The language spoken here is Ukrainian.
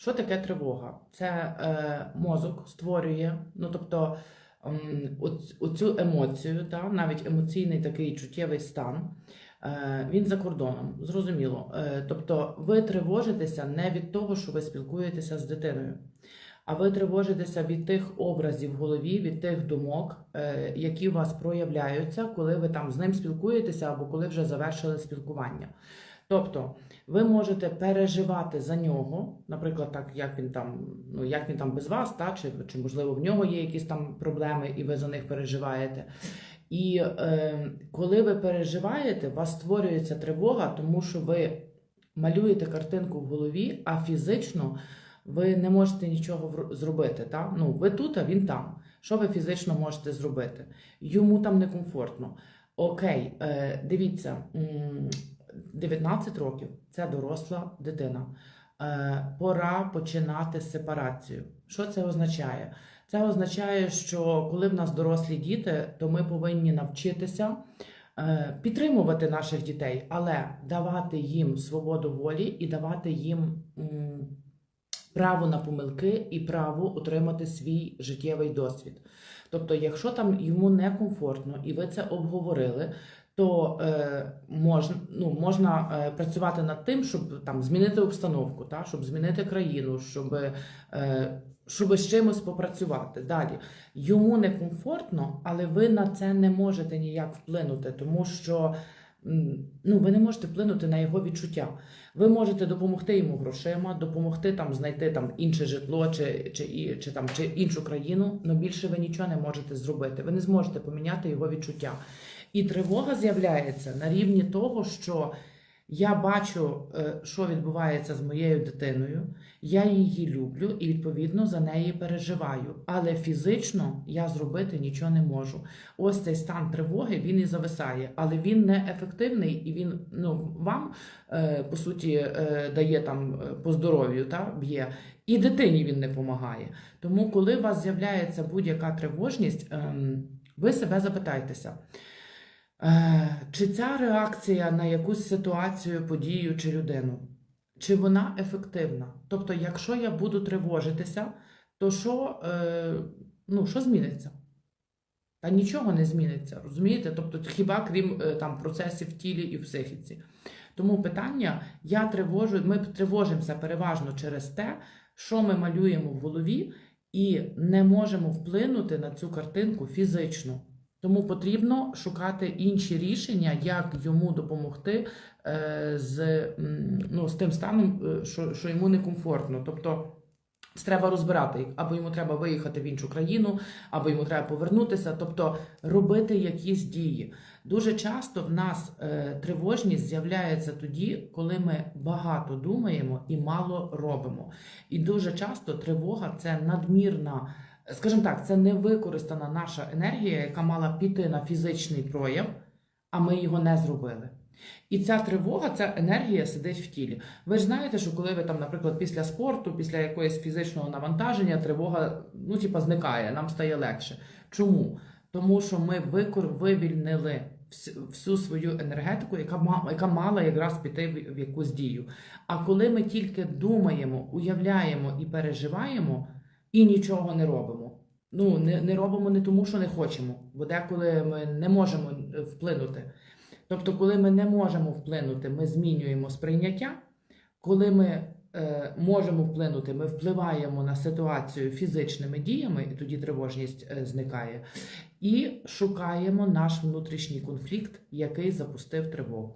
Що таке тривога? Це е, мозок створює, ну тобто оц- оцю емоцію, та, навіть емоційний такий чуттєвий стан. Е, він за кордоном, зрозуміло. Е, тобто ви тривожитеся не від того, що ви спілкуєтеся з дитиною, а ви тривожитеся від тих образів в голові, від тих думок, е, які у вас проявляються, коли ви там з ним спілкуєтеся або коли вже завершили спілкування. Тобто ви можете переживати за нього, наприклад, так як він там, ну як він там без вас, та чи, чи можливо в нього є якісь там проблеми, і ви за них переживаєте. І е, коли ви переживаєте, у вас створюється тривога, тому що ви малюєте картинку в голові, а фізично ви не можете нічого зробити. Та? Ну, ви тут, а він там. Що ви фізично можете зробити? Йому там некомфортно. Окей, е, дивіться, 19 років це доросла дитина. Е, пора починати сепарацію. Що це означає? Це означає, що коли в нас дорослі діти, то ми повинні навчитися е, підтримувати наших дітей, але давати їм свободу волі і давати їм право на помилки і право отримати свій життєвий досвід. Тобто, якщо там йому некомфортно і ви це обговорили, то е, можна, ну, можна е, працювати над тим, щоб там змінити обстановку, та, щоб змінити країну, щоб, е, щоб з чимось попрацювати. Далі йому некомфортно, але ви на це не можете ніяк вплинути, тому що ну, ви не можете вплинути на його відчуття. Ви можете допомогти йому грошима, допомогти там знайти там інше житло чи, чи, чи, там, чи іншу країну, але більше ви нічого не можете зробити. Ви не зможете поміняти його відчуття. І тривога з'являється на рівні того, що я бачу, е, що відбувається з моєю дитиною, я її люблю і відповідно за неї переживаю. Але фізично я зробити нічого не можу. Ось цей стан тривоги він і зависає, але він не ефективний і він ну вам е, по суті е, дає там по здоров'ю, та б'є, і дитині він не допомагає. Тому, коли у вас з'являється будь-яка тривожність, ем, ви себе запитайтеся. Е, Чи ця реакція на якусь ситуацію, подію чи людину, чи вона ефективна? Тобто, якщо я буду тривожитися, то що, е, ну, що зміниться? Та нічого не зміниться, розумієте? Тобто, хіба крім е, там процесів в тілі і в психіці. Тому питання: я тривожу, ми тривожимося переважно через те, що ми малюємо в голові, і не можемо вплинути на цю картинку фізично. Тому потрібно шукати інші рішення, як йому допомогти е, з, ну, з тим станом, е, що, що йому некомфортно. Тобто треба розбирати, або йому треба виїхати в іншу країну, або йому треба повернутися, тобто робити якісь дії. Дуже часто в нас е, тривожність з'являється тоді, коли ми багато думаємо і мало робимо. І дуже часто тривога це надмірна. Скажімо так, це невикористана наша енергія, яка мала піти на фізичний прояв, а ми його не зробили. І ця тривога, ця енергія сидить в тілі. Ви ж знаєте, що коли ви там, наприклад, після спорту, після якоїсь фізичного навантаження, тривога ну, типа, зникає, нам стає легше. Чому? Тому що ми викор вивільнили всю свою енергетику, яка мала, яка мала якраз піти в якусь дію. А коли ми тільки думаємо, уявляємо і переживаємо, і нічого не робимо. Ну, не, не робимо не тому, що не хочемо, бо деколи ми не можемо е, вплинути. Тобто, коли ми не можемо вплинути, ми змінюємо сприйняття. Коли ми е, можемо вплинути, ми впливаємо на ситуацію фізичними діями, і тоді тривожність е, зникає, і шукаємо наш внутрішній конфлікт, який запустив тривогу.